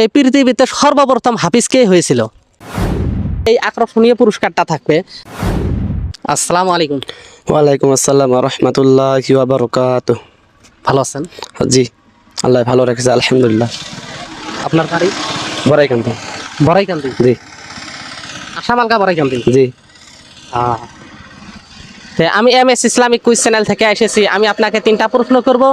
এই পৃথিবীতে সর্বপ্রথম হাফিজ কে হয়েছিল? এই আকর্ষণীয় পুরস্কারটা থাকবে। আসসালামু আলাইকুম। ওয়ালাইকুম আসসালাম রহমতুল্লাহ বারকাত ভালো আছেন? জি আল্লাহ ভালো রেখেছে আলহামদুলিল্লাহ। আপনার বাড়ি? বড়াই কান্তি বড়াইকান্দি জি। আসামালকা বড়াইকান্দি জি। তে আমি M S Islamic quiz channel থেকে এসেছি। আমি আপনাকে তিনটা প্রশ্ন করব।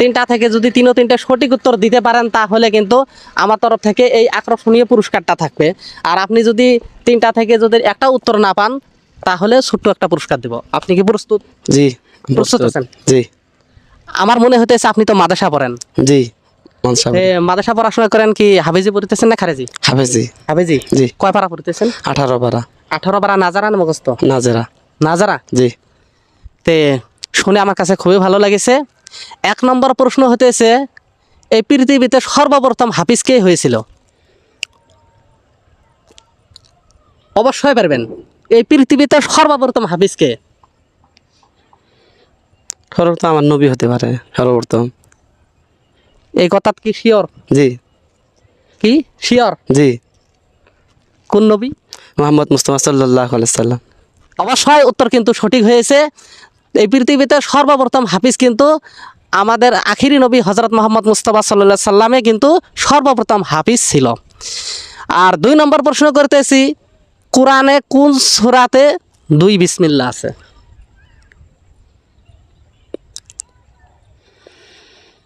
তিনটা থেকে যদি তিনও তিনটা সঠিক উত্তর দিতে পারেন তাহলে কিন্তু আমার তরফ থেকে এই আকর্ষণীয় পুরস্কারটা থাকবে। আর আপনি যদি তিনটা থেকে যদি একটা উত্তর না পান তাহলে ছোট্ট একটা পুরস্কার দেব। আপনি কি প্রস্তুত? জি প্রস্তুত আছেন? জি। আমার মনে হতেছে আপনি তো মাদ্রাসা পড়েন। জি মাদ্রাসা পড়াশোনা করেন কি হাফেজি পড়তেছেন না খারেজি? হাফেজি। হাফেজি? জি। কয় পারা পড়তেছেন? আঠারো পারা। আঠারো পারা নাজারা না মুখস্থ? নাজারা। নাজারা? জি। তে শুনে আমার কাছে খুবই ভালো লাগেছে। এক নম্বর প্রশ্ন হতেছে এই পৃথিবীতে সর্বপ্রথম হাফিজ কে হয়েছিল? অবশ্যই পারবেন। এই পৃথিবীতে সর্বপ্রথম হাফিজ কে? সর্বপ্রথম আমার নবী হতে পারে সর্বপ্রথম। এই কথা কি শিওর? জি। কি? শিওর? জি। কোন নবী? মোহাম্মদ মুস্তফা সাল্লাহ সাল্লাম। অবশ্যই উত্তর কিন্তু সঠিক হয়েছে। এই পৃথিবীতে সর্বপ্রথম হাফিজ কিন্তু আমাদের আখিরি নবী হজরত মোহাম্মদ মুস্তফা সাল্লা সাল্লামে কিন্তু সর্বপ্রথম হাফিজ ছিল। আর দুই নম্বর প্রশ্ন করতেছি, কোরআনে কোন সুরাতে দুই বিসমিল্লা আছে?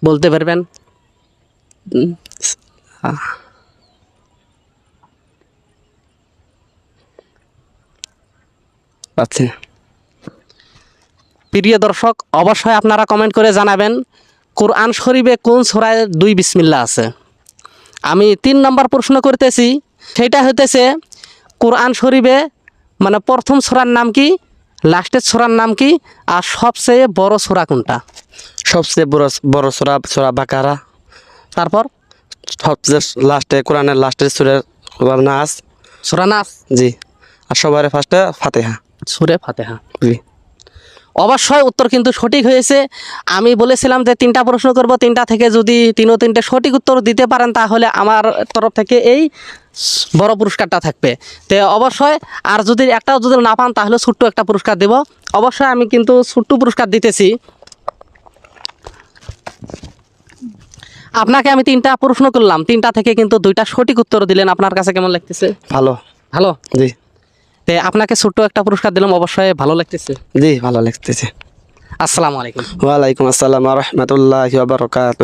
বলতে পারবেন? আচ্ছা। প্রিয় দর্শক অবশ্যই আপনারা কমেন্ট করে জানাবেন কোরআন শরীফে কোন সুরায় দুই বিসমিল্লা আছে? আমি তিন নম্বর প্রশ্ন করতেছি সেটা হইতেছে কোরআন শরীফে মানে প্রথম সুরার নাম কি লাস্টের সুরার নাম কি আর সবচেয়ে বড় সুরা কোনটা? সবচেয়ে বড় বড় সোরা সোরা বাকারা। তারপর সবচেয়ে লাস্টে কোরআনের লাস্টের সুরের নাচ সুরা নাস জি আর সবার ফার্স্টে ফাতেহা। সুরে ফাতেহা। জি। অবশ্যই উত্তর কিন্তু সঠিক হয়েছে। আমি বলেছিলাম যে তিনটা প্রশ্ন করব তিনটা থেকে যদি তিনও তিনটে সঠিক উত্তর দিতে পারেন তাহলে আমার তরফ থেকে এই বড় পুরস্কারটা থাকবে। তো অবশ্যই আর যদি একটাও যদি না পান তাহলে ছোট্ট একটা পুরস্কার দেব। অবশ্যই আমি কিন্তু ছোট্ট পুরস্কার দিতেছি। আপনাকে আমি তিনটা প্রশ্ন করলাম। তিনটা থেকে কিন্তু দুইটা সঠিক উত্তর দিলেন। আপনার কাছে কেমন লাগতেছে? ভালো। ভালো? জি। তে আপনাকে ছোট্ট একটা পুরস্কার দিলাম অবশ্যই ভালো লাগতেছে। জি ভালো লাগতেছে। আসসালামু আলাইকুম। ওয়ালাইকুম আসসালাম রহমতুল্লাহ বারকাত